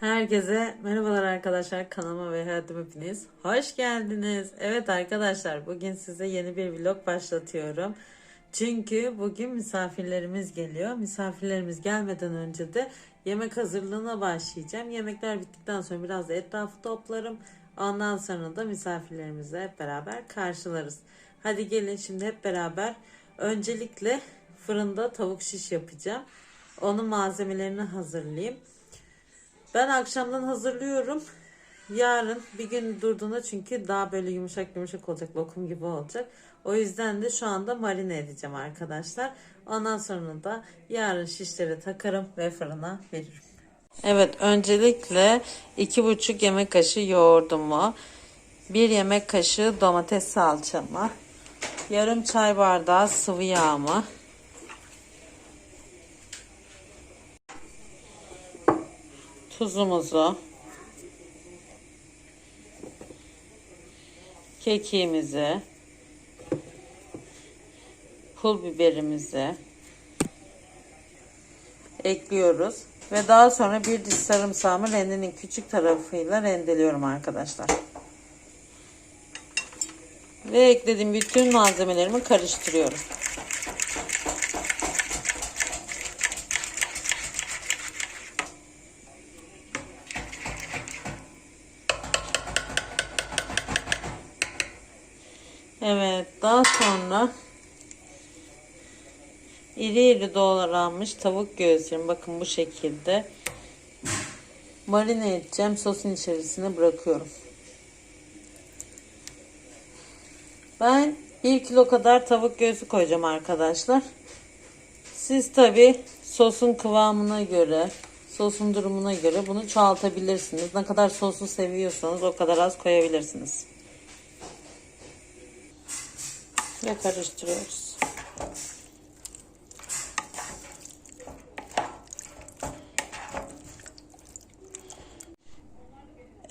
Herkese merhabalar arkadaşlar kanalıma ve hayatıma hepiniz hoş geldiniz. Evet arkadaşlar bugün size yeni bir vlog başlatıyorum. Çünkü bugün misafirlerimiz geliyor. Misafirlerimiz gelmeden önce de yemek hazırlığına başlayacağım. Yemekler bittikten sonra biraz da etrafı toplarım. Ondan sonra da misafirlerimizi hep beraber karşılarız. Hadi gelin şimdi hep beraber öncelikle fırında tavuk şiş yapacağım. Onun malzemelerini hazırlayayım. Ben akşamdan hazırlıyorum. Yarın bir gün durduğunda çünkü daha böyle yumuşak yumuşak olacak lokum gibi olacak. O yüzden de şu anda marine edeceğim arkadaşlar. Ondan sonra da yarın şişleri takarım ve fırına veririm. Evet öncelikle iki buçuk yemek kaşığı yoğurdumu, bir yemek kaşığı domates salçamı, yarım çay bardağı sıvı yağımı, tuzumuzu, kekiğimizi, pul biberimizi ekliyoruz. Ve daha sonra bir diş sarımsağımı rendenin küçük tarafıyla rendeliyorum arkadaşlar. Ve eklediğim bütün malzemelerimi karıştırıyorum. 7.50 dolar almış tavuk göğslerim. Bakın bu şekilde. Marine edeceğim. Sosun içerisine bırakıyorum. Ben 1 kilo kadar tavuk göğsü koyacağım arkadaşlar. Siz tabi sosun kıvamına göre, sosun durumuna göre bunu çoğaltabilirsiniz. Ne kadar sosu seviyorsanız o kadar az koyabilirsiniz. Ve karıştırıyoruz.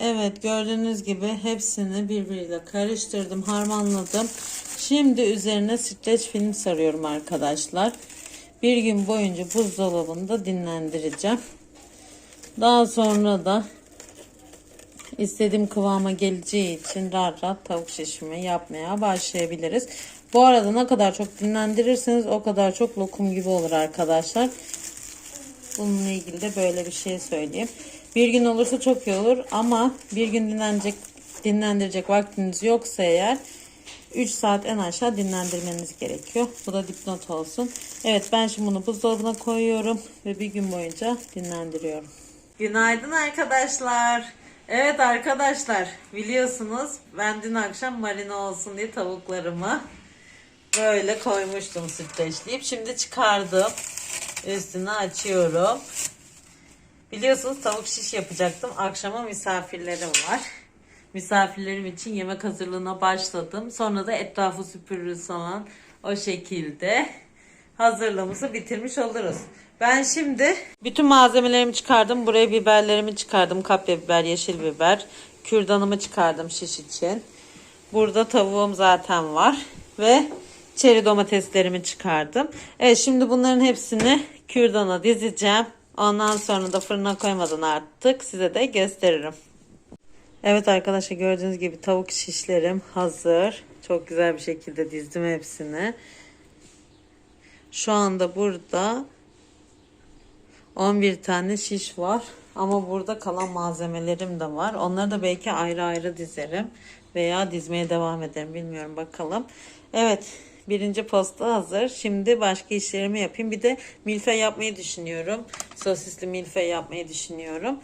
Evet gördüğünüz gibi hepsini birbiriyle karıştırdım, harmanladım. Şimdi üzerine streç film sarıyorum arkadaşlar. Bir gün boyunca buzdolabında dinlendireceğim. Daha sonra da istediğim kıvama geleceği için rahat rahat tavuk şişimi yapmaya başlayabiliriz. Bu arada ne kadar çok dinlendirirseniz o kadar çok lokum gibi olur arkadaşlar. Bununla ilgili de böyle bir şey söyleyeyim. Bir gün olursa çok iyi olur ama bir gün dinlenecek dinlendirecek vaktiniz yoksa eğer 3 saat en aşağı dinlendirmeniz gerekiyor. Bu da dipnot olsun. Evet ben şimdi bunu buzdolabına koyuyorum ve bir gün boyunca dinlendiriyorum. Günaydın arkadaşlar. Evet arkadaşlar biliyorsunuz ben dün akşam marine olsun diye tavuklarımı böyle koymuştum sütleşleyip. Şimdi çıkardım. Üstünü açıyorum. Biliyorsunuz tavuk şiş yapacaktım. Akşama misafirlerim var. Misafirlerim için yemek hazırlığına başladım. Sonra da etrafı süpürürüz falan. O şekilde hazırlığımızı bitirmiş oluruz. Ben şimdi bütün malzemelerimi çıkardım. Buraya biberlerimi çıkardım. Kapya biber, yeşil biber. Kürdanımı çıkardım şiş için. Burada tavuğum zaten var. Ve çeri domateslerimi çıkardım. Evet şimdi bunların hepsini kürdana dizeceğim. Ondan sonra da fırına koymadan artık size de gösteririm. Evet arkadaşlar gördüğünüz gibi tavuk şişlerim hazır. Çok güzel bir şekilde dizdim hepsini. Şu anda burada 11 tane şiş var. Ama burada kalan malzemelerim de var. Onları da belki ayrı ayrı dizerim. Veya dizmeye devam ederim. Bilmiyorum bakalım. Evet. Birinci posta hazır. Şimdi başka işlerimi yapayım. Bir de milföy yapmayı düşünüyorum. Sosisli milföy yapmayı düşünüyorum.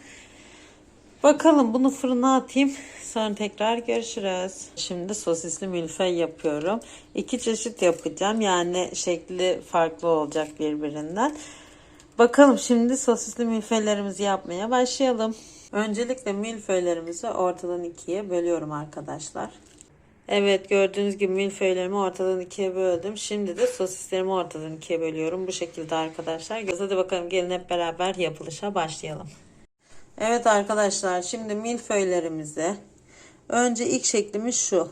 Bakalım bunu fırına atayım. Sonra tekrar görüşürüz. Şimdi sosisli milföy yapıyorum. İki çeşit yapacağım. Yani şekli farklı olacak birbirinden. Bakalım şimdi sosisli milföylerimizi yapmaya başlayalım. Öncelikle milföylerimizi ortadan ikiye bölüyorum arkadaşlar. Evet gördüğünüz gibi milföylerimi ortadan ikiye böldüm. Şimdi de sosislerimi ortadan ikiye bölüyorum. Bu şekilde arkadaşlar. Hadi bakalım gelin hep beraber yapılışa başlayalım. Evet arkadaşlar şimdi milföylerimizi önce ilk şeklimiz şu.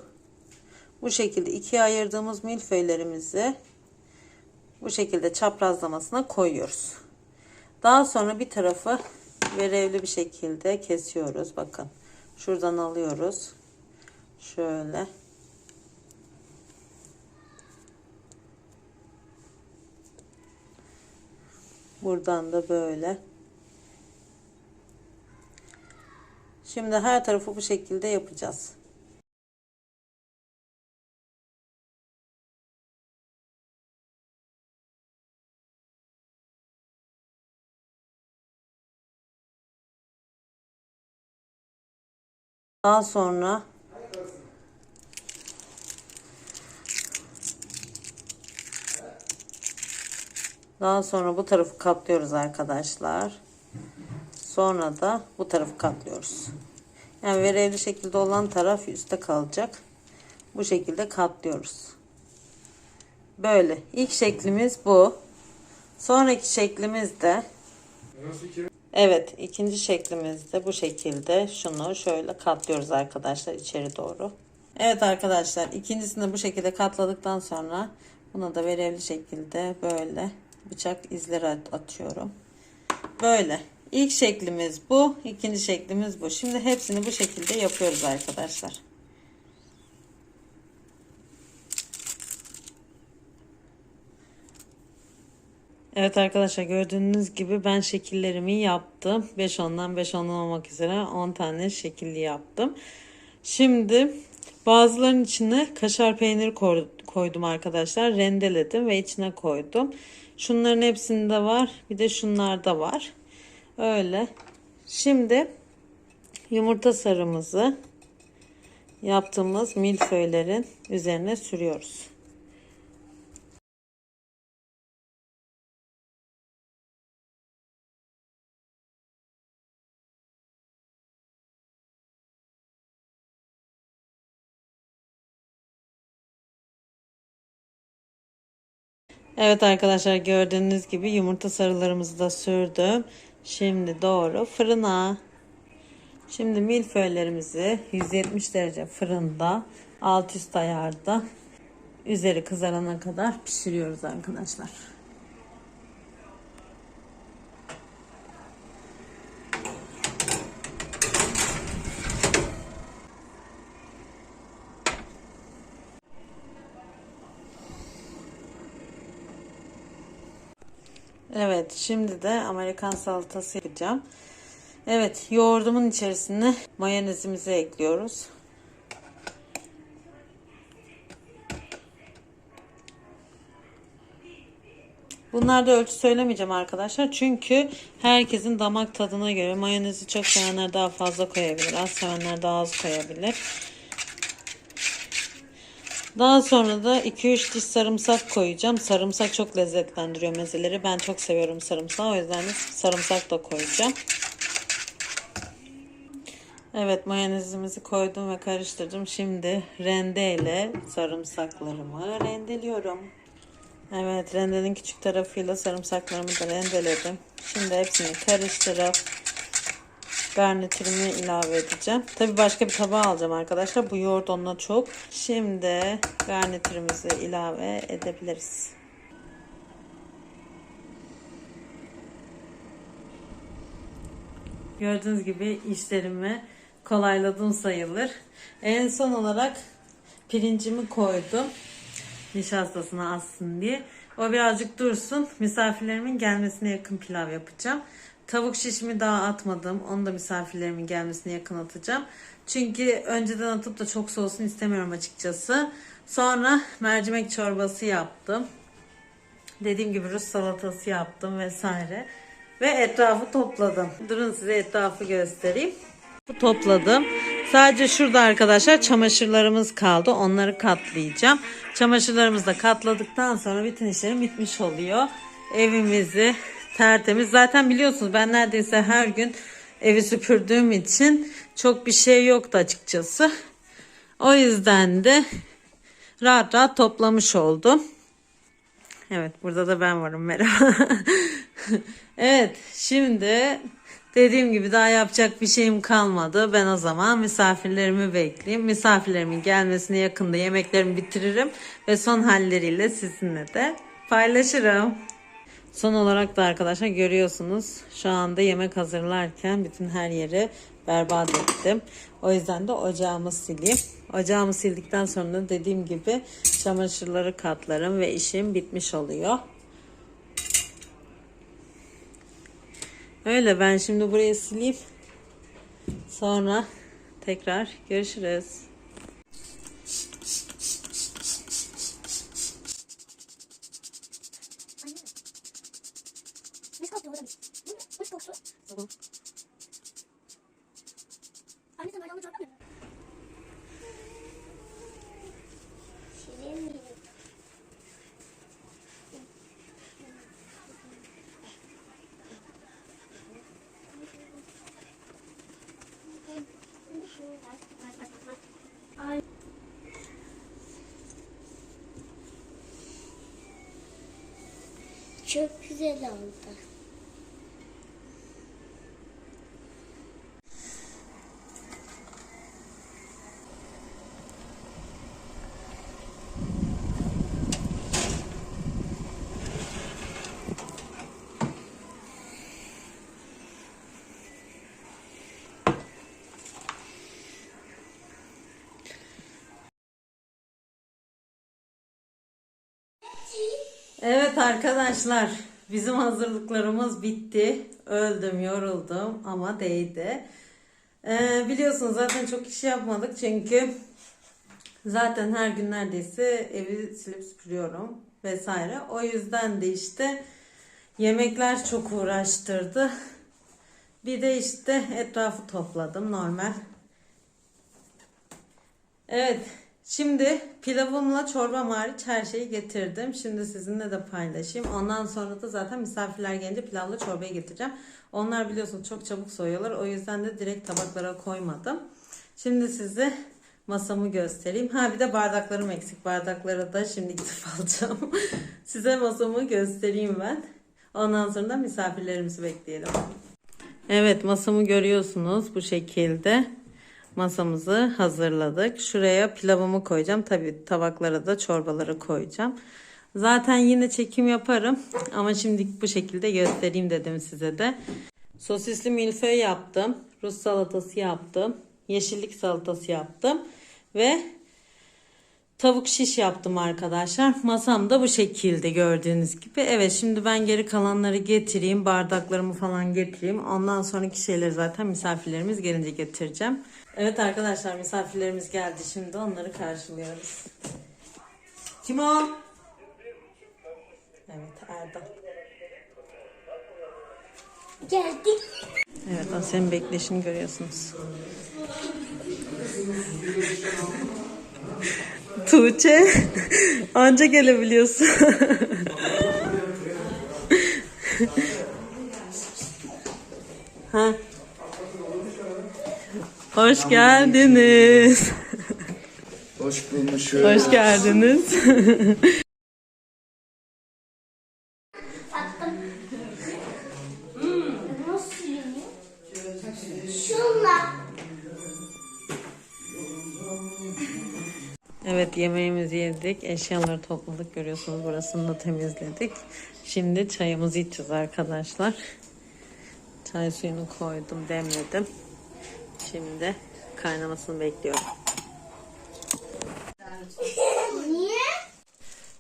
Bu şekilde ikiye ayırdığımız milföylerimizi bu şekilde çaprazlamasına koyuyoruz. Daha sonra bir tarafı verevli bir şekilde kesiyoruz. Bakın. Şuradan alıyoruz. Şöyle. Buradan da böyle. Şimdi her tarafı bu şekilde yapacağız. Daha sonra Daha sonra bu tarafı katlıyoruz arkadaşlar. Sonra da bu tarafı katlıyoruz. Yani verevli şekilde olan taraf üstte kalacak. Bu şekilde katlıyoruz. Böyle. İlk şeklimiz bu. Sonraki şeklimiz de Evet, ikinci şeklimiz de bu şekilde şunu şöyle katlıyoruz arkadaşlar içeri doğru. Evet arkadaşlar, ikincisini bu şekilde katladıktan sonra buna da verevli şekilde böyle bıçak izleri at- atıyorum. Böyle. İlk şeklimiz bu, ikinci şeklimiz bu. Şimdi hepsini bu şekilde yapıyoruz arkadaşlar. Evet arkadaşlar gördüğünüz gibi ben şekillerimi yaptım. 5 ondan 5 ondan olmak üzere 10 tane şekilli yaptım. Şimdi bazılarının içine kaşar peyniri koy- koydum arkadaşlar. Rendeledim ve içine koydum. Şunların hepsinde var. Bir de şunlarda var. Öyle. Şimdi yumurta sarımızı yaptığımız milföylerin üzerine sürüyoruz. Evet arkadaşlar gördüğünüz gibi yumurta sarılarımızı da sürdüm. Şimdi doğru fırına. Şimdi milföylerimizi 170 derece fırında alt üst ayarda üzeri kızarana kadar pişiriyoruz arkadaşlar. Evet, şimdi de Amerikan salatası yapacağım. Evet, yoğurdumun içerisine mayonezimizi ekliyoruz. Bunlarda ölçü söylemeyeceğim arkadaşlar. Çünkü herkesin damak tadına göre mayonezi çok sevenler daha fazla koyabilir. Az sevenler daha az koyabilir. Daha sonra da 2-3 diş sarımsak koyacağım. Sarımsak çok lezzetlendiriyor mezeleri. Ben çok seviyorum sarımsağı. O yüzden de sarımsak da koyacağım. Evet mayonezimizi koydum ve karıştırdım. Şimdi rendeyle sarımsaklarımı rendeliyorum. Evet rendenin küçük tarafıyla sarımsaklarımı da rendeledim. Şimdi hepsini karıştırıp garnitürümü ilave edeceğim. Tabi başka bir tabağa alacağım arkadaşlar. Bu yoğurt onunla çok. Şimdi garnitürümüzü ilave edebiliriz. Gördüğünüz gibi işlerimi kolayladım sayılır. En son olarak pirincimi koydum. Nişastasına assın diye. O birazcık dursun. Misafirlerimin gelmesine yakın pilav yapacağım. Tavuk şişimi daha atmadım. Onu da misafirlerimin gelmesine yakın atacağım. Çünkü önceden atıp da çok soğusun istemiyorum açıkçası. Sonra mercimek çorbası yaptım. Dediğim gibi Rus salatası yaptım vesaire. Ve etrafı topladım. Durun size etrafı göstereyim. Topladım. Sadece şurada arkadaşlar çamaşırlarımız kaldı. Onları katlayacağım. Çamaşırlarımızı da katladıktan sonra bütün işlerim bitmiş oluyor. Evimizi tertemiz. Zaten biliyorsunuz ben neredeyse her gün evi süpürdüğüm için çok bir şey yoktu açıkçası. O yüzden de rahat rahat toplamış oldum. Evet burada da ben varım merhaba. evet şimdi dediğim gibi daha yapacak bir şeyim kalmadı. Ben o zaman misafirlerimi bekleyeyim. Misafirlerimin gelmesine yakında yemeklerimi bitiririm ve son halleriyle sizinle de paylaşırım. Son olarak da arkadaşlar görüyorsunuz şu anda yemek hazırlarken bütün her yeri berbat ettim. O yüzden de ocağımı sileyim. Ocağımı sildikten sonra dediğim gibi çamaşırları katlarım ve işim bitmiş oluyor. Öyle ben şimdi burayı sileyim. Sonra tekrar görüşürüz. Biz kalktık orada biz. Bu ne? Bu çok su. Anne sen ayranlı çorba mı? Şirin miyim? Ay. Çok güzel oldu. Evet arkadaşlar bizim hazırlıklarımız bitti. Öldüm yoruldum ama değdi. Ee, biliyorsunuz zaten çok iş yapmadık çünkü zaten her gün neredeyse evi silip süpürüyorum vesaire. O yüzden de işte yemekler çok uğraştırdı. Bir de işte etrafı topladım normal. Evet. Şimdi pilavımla çorbam hariç her şeyi getirdim. Şimdi sizinle de paylaşayım. Ondan sonra da zaten misafirler gelince pilavla çorbayı getireceğim. Onlar biliyorsunuz çok çabuk soyuyorlar. O yüzden de direkt tabaklara koymadım. Şimdi size masamı göstereyim. Ha bir de bardaklarım eksik. Bardakları da şimdi gidip alacağım. size masamı göstereyim ben. Ondan sonra da misafirlerimizi bekleyelim. Evet masamı görüyorsunuz bu şekilde. Masamızı hazırladık. Şuraya pilavımı koyacağım. Tabii tabaklara da çorbaları koyacağım. Zaten yine çekim yaparım. Ama şimdi bu şekilde göstereyim dedim size de. Sosisli milföy yaptım. Rus salatası yaptım. Yeşillik salatası yaptım. Ve tavuk şiş yaptım arkadaşlar. Masam da bu şekilde gördüğünüz gibi. Evet şimdi ben geri kalanları getireyim. Bardaklarımı falan getireyim. Ondan sonraki şeyleri zaten misafirlerimiz gelince getireceğim. Evet arkadaşlar misafirlerimiz geldi. Şimdi onları karşılıyoruz. Kim o? Evet Erdal. Geldik. Evet Asya'nın bekleyişini görüyorsunuz. Tuğçe anca gelebiliyorsun. ha. Hoş geldiniz. Hoş bulmuşum. Hoş geldiniz. Evet yemeğimizi yedik. Eşyaları topladık. Görüyorsunuz burasını da temizledik. Şimdi çayımızı içeceğiz arkadaşlar. Çay suyunu koydum, demledim. Şimdi kaynamasını bekliyorum. Niye?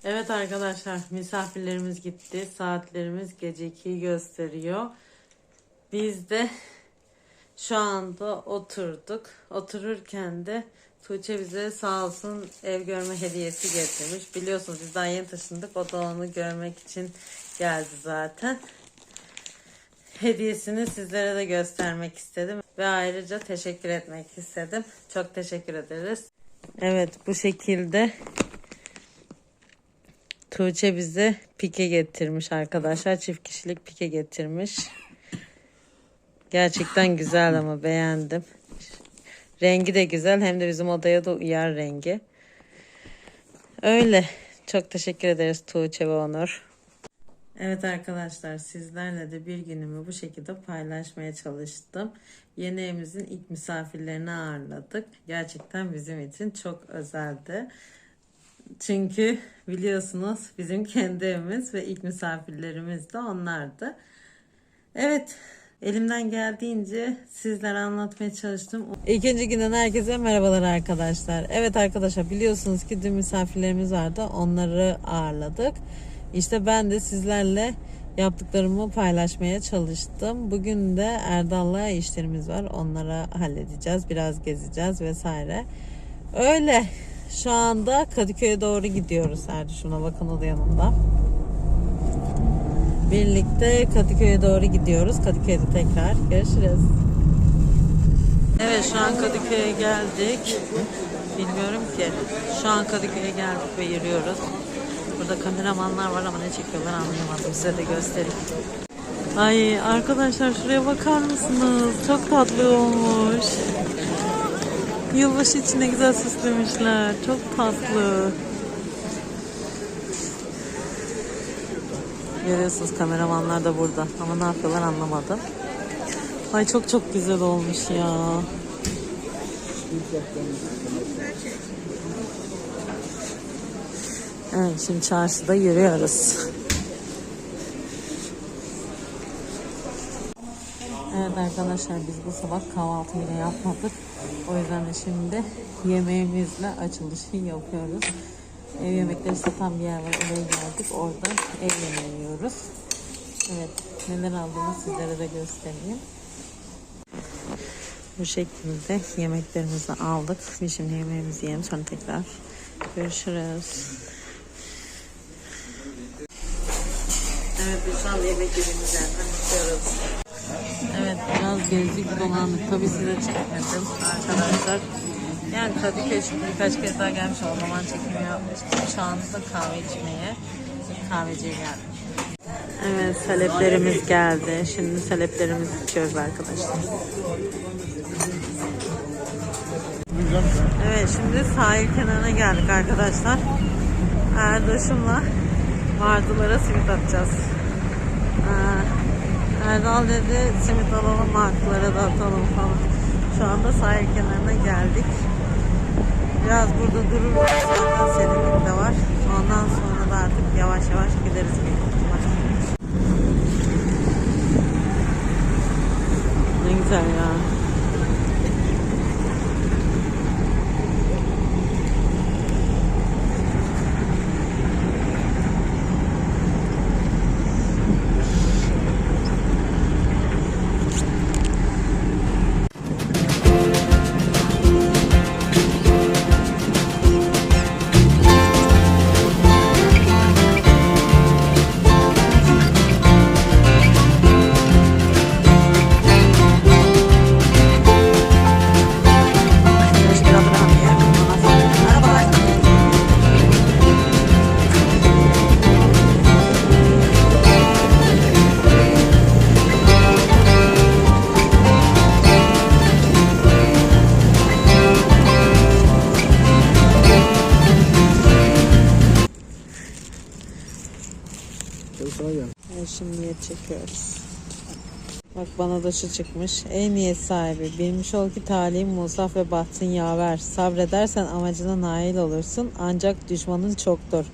Evet arkadaşlar misafirlerimiz gitti. Saatlerimiz gece 2'yi gösteriyor. Biz de şu anda oturduk. Otururken de Tuğçe bize sağ olsun ev görme hediyesi getirmiş. Biliyorsunuz biz daha yeni taşındık. O da onu görmek için geldi zaten. Hediyesini sizlere de göstermek istedim. Ve ayrıca teşekkür etmek istedim. Çok teşekkür ederiz. Evet bu şekilde Tuğçe bize pike getirmiş arkadaşlar. Çift kişilik pike getirmiş. Gerçekten güzel ama beğendim. Rengi de güzel hem de bizim odaya da uyar rengi. Öyle. Çok teşekkür ederiz Tuğçe ve Onur. Evet arkadaşlar sizlerle de bir günümü bu şekilde paylaşmaya çalıştım. Yeni evimizin ilk misafirlerini ağırladık. Gerçekten bizim için çok özeldi. Çünkü biliyorsunuz bizim kendi evimiz ve ilk misafirlerimiz de onlardı. Evet, elimden geldiğince sizlere anlatmaya çalıştım. İkinci günden herkese merhabalar arkadaşlar. Evet arkadaşlar biliyorsunuz ki dün misafirlerimiz vardı. Onları ağırladık. İşte ben de sizlerle yaptıklarımı paylaşmaya çalıştım. Bugün de Erdal'la işlerimiz var. Onları halledeceğiz. Biraz gezeceğiz vesaire. Öyle. Şu anda Kadıköy'e doğru gidiyoruz. Erduş'una bakın o da yanımda. Birlikte Kadıköy'e doğru gidiyoruz. Kadıköy'de tekrar görüşürüz. Evet şu an Kadıköy'e geldik. Bilmiyorum ki. Şu an Kadıköy'e geldik ve yürüyoruz. Burada kameramanlar var ama ne çekiyorlar anlayamadım. Size de göstereyim. Ay arkadaşlar şuraya bakar mısınız? Çok tatlı olmuş. Yılbaşı için ne güzel süslemişler. Çok tatlı. Görüyorsunuz kameramanlar da burada. Ama ne yapıyorlar anlamadım. Ay çok çok güzel olmuş ya. Evet şimdi çarşıda yürüyoruz. Evet arkadaşlar biz bu sabah kahvaltı bile yapmadık. O yüzden de şimdi yemeğimizle açılışı yapıyoruz. Ev yemekleri satan bir yer var. Oraya geldik. Orada ev yemeği yiyoruz. Evet neler aldığımı sizlere de göstereyim. Bu şekilde yemeklerimizi aldık. Şimdi yemeğimizi yiyelim sonra tekrar görüşürüz. Evet an yemek yediğimiz yerden çıkıyoruz. Evet biraz gezdik dolandık. Tabii size çekmedim arkadaşlar. Yani Kadıköy çünkü birkaç kez daha gelmiş o zaman çekimi yapmıştım. Şu anda kahve içmeye kahveciye geldim. Evet saleplerimiz geldi. Şimdi saleplerimizi içiyoruz arkadaşlar. Evet şimdi sahil kenarına geldik arkadaşlar. Erdoş'umla martılara simit atacağız. Ee, Erdal dedi simit alalım martılara da atalım falan. Şu anda sahil kenarına geldik. Biraz burada dururuz. Zaten serinlik de var. Ondan sonra da artık yavaş yavaş gideriz. Ne güzel ya. Şu çıkmış. Ey niyet sahibi bilmiş ol ki talihim musaf ve bahtın yaver. Sabredersen amacına nail olursun. Ancak düşmanın çoktur.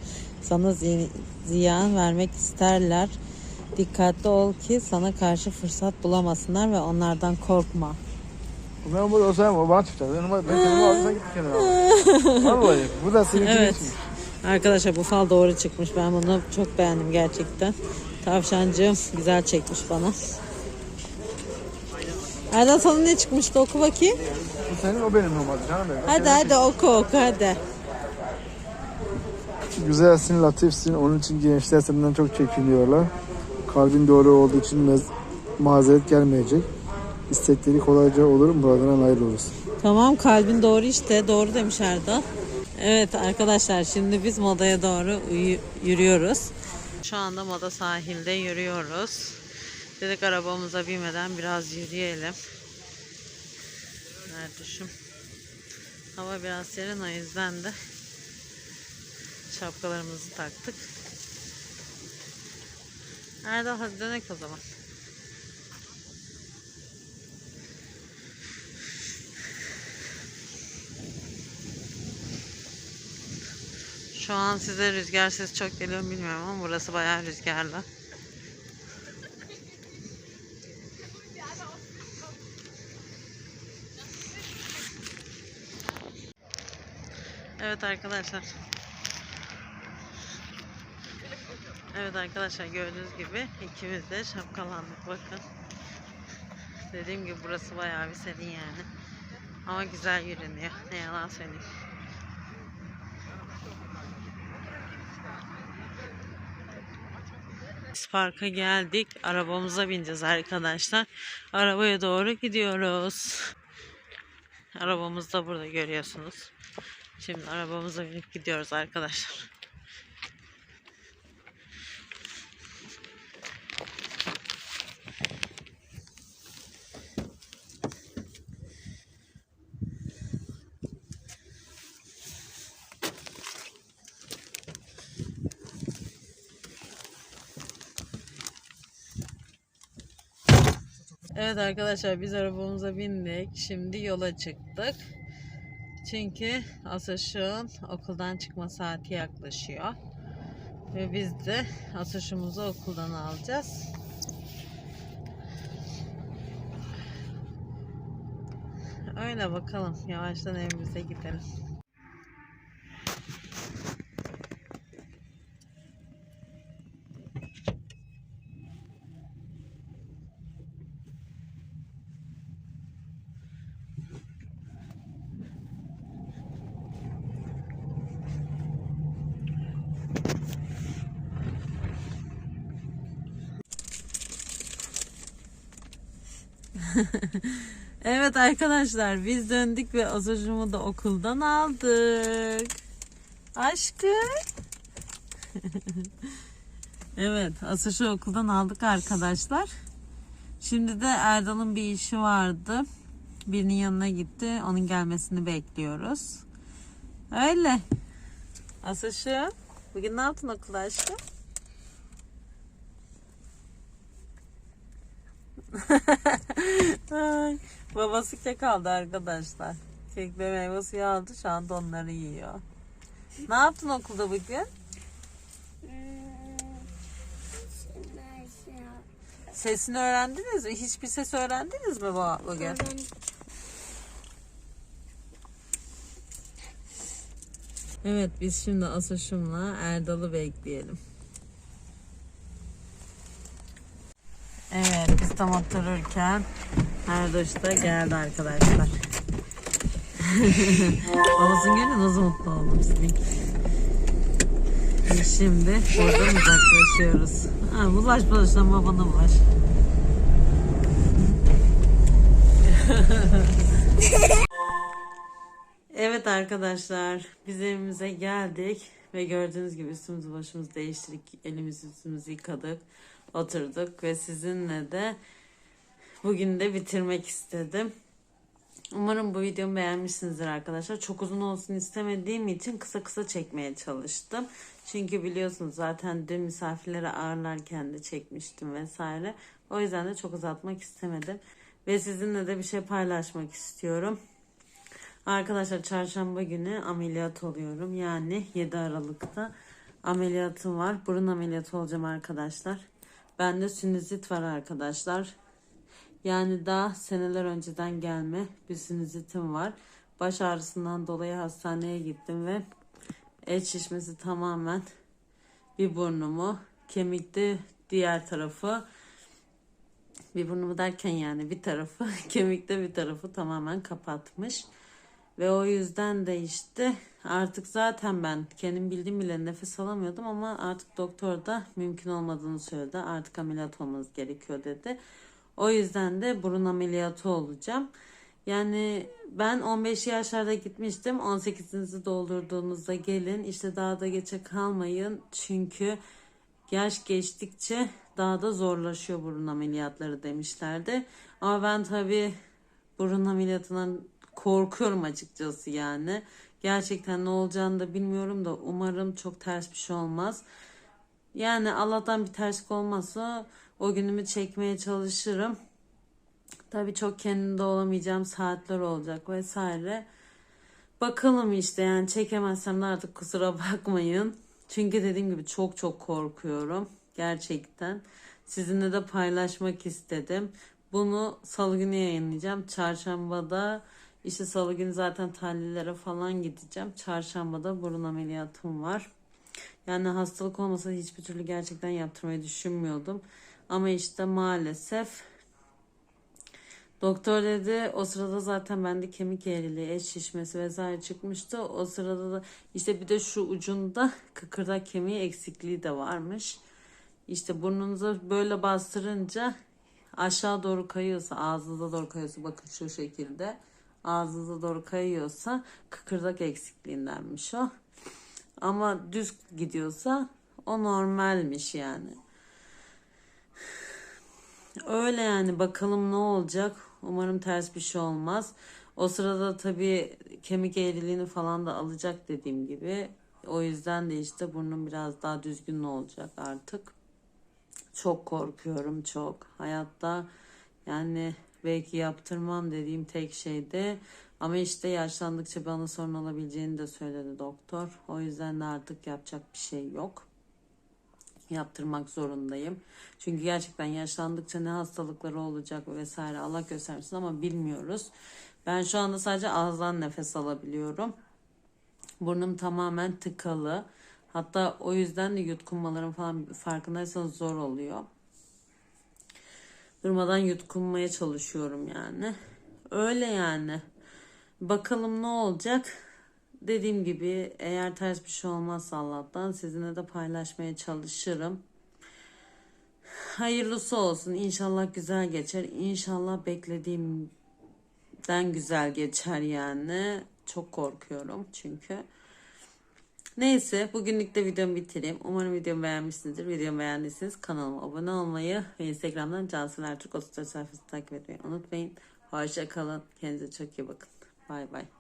Sana zi- ziyan vermek isterler. Dikkatli ol ki sana karşı fırsat bulamasınlar ve onlardan korkma. Ben burada olsaydım o bana çıkacak. Ben, ben kendimi aldım sen git kendine al. Vallahi bu da senin Evet. için. Arkadaşlar bu fal doğru çıkmış. Ben bunu çok beğendim gerçekten. Tavşancığım güzel çekmiş bana. Erdal sana ne çıkmıştı oku bakayım. Bu senin o benim normalde canım benim. Hadi hadi oku oku hadi. Güzelsin, latifsin. Onun için gençler senden çok çekiniyorlar. Kalbin doğru olduğu için mez- mazeret gelmeyecek. İstekleri kolayca olur, muradına nail olursun. Tamam kalbin doğru işte doğru demiş Erdal. Evet arkadaşlar şimdi biz modaya doğru uyu- yürüyoruz. Şu anda moda sahilde yürüyoruz. Dedik arabamıza binmeden biraz yürüyelim. Nerede şu? Hava biraz serin o yüzden de şapkalarımızı taktık. Erdal hadi dönek o zaman. Şu an size rüzgar sesi çok geliyor bilmiyorum ama burası bayağı rüzgarlı. Evet arkadaşlar. Evet arkadaşlar gördüğünüz gibi ikimiz de şapkalandık bakın. Dediğim gibi burası bayağı bir serin yani. Ama güzel yürünüyor. Ne yalan söyleyeyim. Parka geldik. Arabamıza bineceğiz arkadaşlar. Arabaya doğru gidiyoruz. Arabamız da burada görüyorsunuz. Şimdi arabamıza binip gidiyoruz arkadaşlar. Evet arkadaşlar biz arabamıza bindik. Şimdi yola çıktık. Çünkü Asaş'ın okuldan çıkma saati yaklaşıyor. Ve biz de Asaş'ımızı okuldan alacağız. Öyle bakalım. Yavaştan evimize gidelim. Evet arkadaşlar biz döndük ve Asaş'ımı da okuldan aldık. Aşkım. evet Asaş'ı okuldan aldık arkadaşlar. Şimdi de Erdal'ın bir işi vardı. Birinin yanına gitti. Onun gelmesini bekliyoruz. Öyle. Asaş'ım bugün ne yaptın okulda aşkım? Ay, babası kek aldı arkadaşlar. Kek ve meyve suyu aldı. Şu anda onları yiyor. Ne yaptın okulda bugün? Sesini öğrendiniz mi? Hiçbir ses öğrendiniz mi bu- bugün? Evet biz şimdi Asaş'ımla Erdal'ı bekleyelim. Evet biz tam otururken Erdoş da geldi arkadaşlar. Babasını görünce nasıl mutlu oldum sizin. Şimdi buradan uzaklaşıyoruz. Ha, bulaş bulaştan babana bulaş. Evet arkadaşlar biz evimize geldik ve gördüğünüz gibi üstümüzü başımızı değiştirdik. Elimizi yüzümüzü yıkadık. Oturduk ve sizinle de bugün de bitirmek istedim. Umarım bu videomu beğenmişsinizdir arkadaşlar. Çok uzun olsun istemediğim için kısa kısa çekmeye çalıştım. Çünkü biliyorsunuz zaten dün misafirleri ağırlarken de çekmiştim vesaire. O yüzden de çok uzatmak istemedim. Ve sizinle de bir şey paylaşmak istiyorum. Arkadaşlar çarşamba günü ameliyat oluyorum. Yani 7 Aralık'ta ameliyatım var. Burun ameliyatı olacağım arkadaşlar. Bende sinüzit var arkadaşlar. Yani daha seneler önceden gelme bir sinüzitim var. Baş ağrısından dolayı hastaneye gittim ve el şişmesi tamamen bir burnumu, kemikte diğer tarafı bir burnumu derken yani bir tarafı kemikte bir tarafı tamamen kapatmış. Ve o yüzden de işte artık zaten ben kendim bildiğim bile nefes alamıyordum ama artık doktor da mümkün olmadığını söyledi. Artık ameliyat olmanız gerekiyor dedi. O yüzden de burun ameliyatı olacağım. Yani ben 15 yaşlarda gitmiştim. 18'inizi doldurduğunuzda gelin. İşte daha da geçe kalmayın. Çünkü yaş geçtikçe daha da zorlaşıyor burun ameliyatları demişlerdi. Ama ben tabii burun ameliyatından korkuyorum açıkçası yani. Gerçekten ne olacağını da bilmiyorum da umarım çok ters bir şey olmaz. Yani Allah'tan bir terslik olmazsa o günümü çekmeye çalışırım. Tabii çok kendimde olamayacağım saatler olacak vesaire. Bakalım işte yani çekemezsem de artık kusura bakmayın. Çünkü dediğim gibi çok çok korkuyorum. Gerçekten. Sizinle de paylaşmak istedim. Bunu salı günü yayınlayacağım. Çarşambada işte salı günü zaten tahlillere falan gideceğim. Çarşambada burun ameliyatım var. Yani hastalık olmasa hiçbir türlü gerçekten yaptırmayı düşünmüyordum. Ama işte maalesef Doktor dedi o sırada zaten bende kemik eğriliği, eş şişmesi vesaire çıkmıştı. O sırada da işte bir de şu ucunda kıkırdak kemiği eksikliği de varmış. İşte burnunuza böyle bastırınca aşağı doğru kayıyorsa, ağzınıza doğru kayıyorsa bakın şu şekilde ağzınıza doğru kayıyorsa kıkırdak eksikliğindenmiş o. Ama düz gidiyorsa o normalmiş yani. Öyle yani bakalım ne olacak. Umarım ters bir şey olmaz. O sırada tabii kemik eğriliğini falan da alacak dediğim gibi. O yüzden de işte burnum biraz daha düzgün olacak artık. Çok korkuyorum çok. Hayatta yani belki yaptırmam dediğim tek şeydi. Ama işte yaşlandıkça bana sorun olabileceğini de söyledi doktor. O yüzden de artık yapacak bir şey yok yaptırmak zorundayım. Çünkü gerçekten yaşlandıkça ne hastalıkları olacak vesaire Allah göstermesin ama bilmiyoruz. Ben şu anda sadece ağızdan nefes alabiliyorum. Burnum tamamen tıkalı. Hatta o yüzden de yutkunmalarım falan farkındaysanız zor oluyor. Durmadan yutkunmaya çalışıyorum yani. Öyle yani. Bakalım ne olacak. Dediğim gibi eğer ters bir şey olmazsa Allah'tan sizinle de paylaşmaya çalışırım. Hayırlısı olsun. İnşallah güzel geçer. İnşallah beklediğimden güzel geçer yani. Çok korkuyorum çünkü. Neyse bugünlük de videomu bitireyim. Umarım videomu beğenmişsinizdir. Videomu beğendiyseniz kanalıma abone olmayı ve Instagram'dan Cansel Ertürk 34 sayfasını takip etmeyi unutmayın. Hoşça kalın. Kendinize çok iyi bakın. Bay bay.